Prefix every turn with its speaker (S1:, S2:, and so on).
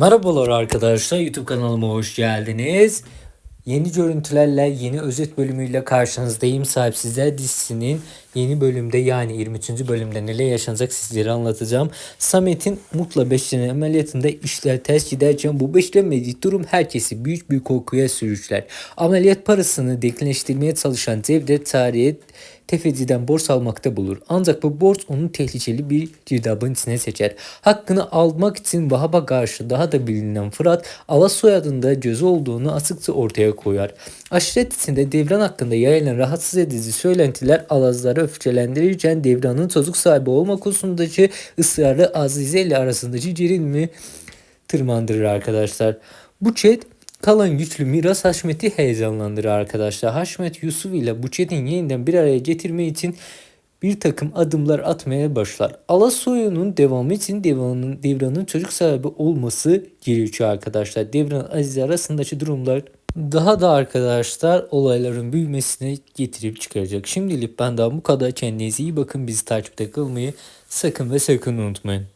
S1: Merhabalar arkadaşlar YouTube kanalıma hoş geldiniz. Yeni görüntülerle yeni özet bölümüyle karşınızdayım. Sahipsizler dizisinin yeni bölümde yani 23. bölümde neler yaşanacak sizlere anlatacağım. Samet'in Mutla beşlenen ameliyatında işler ters giderken bu beşlenmediği durum herkesi büyük bir korkuya sürükler. Ameliyat parasını denkleştirmeye çalışan Cevdet tarihe tefeciden borç almakta bulur. Ancak bu borç onu tehlikeli bir girdabın içine seçer. Hakkını almak için Vahap'a karşı daha da bilinen Fırat, Alas soyadında gözü olduğunu açıkça ortaya koyar. Aşiret içinde Devran hakkında yayılan rahatsız edici söylentiler Alazları öfkelendirirken Devran'ın çocuk sahibi olma konusundaki ısrarı Azize ile arasındaki gerilimi tırmandırır arkadaşlar. Bu chat kalan güçlü miras Haşmet'i heyecanlandırır arkadaşlar. Haşmet Yusuf ile bu chat'in yeniden bir araya getirme için bir takım adımlar atmaya başlar. Alas soyunun devamı için Devran'ın, Devran'ın çocuk sahibi olması gerekiyor arkadaşlar. Devran Azize arasındaki durumlar daha da arkadaşlar olayların büyümesine getirip çıkaracak. Şimdilik benden bu kadar. Kendinize iyi bakın. Bizi takipte kalmayı sakın ve sakın unutmayın.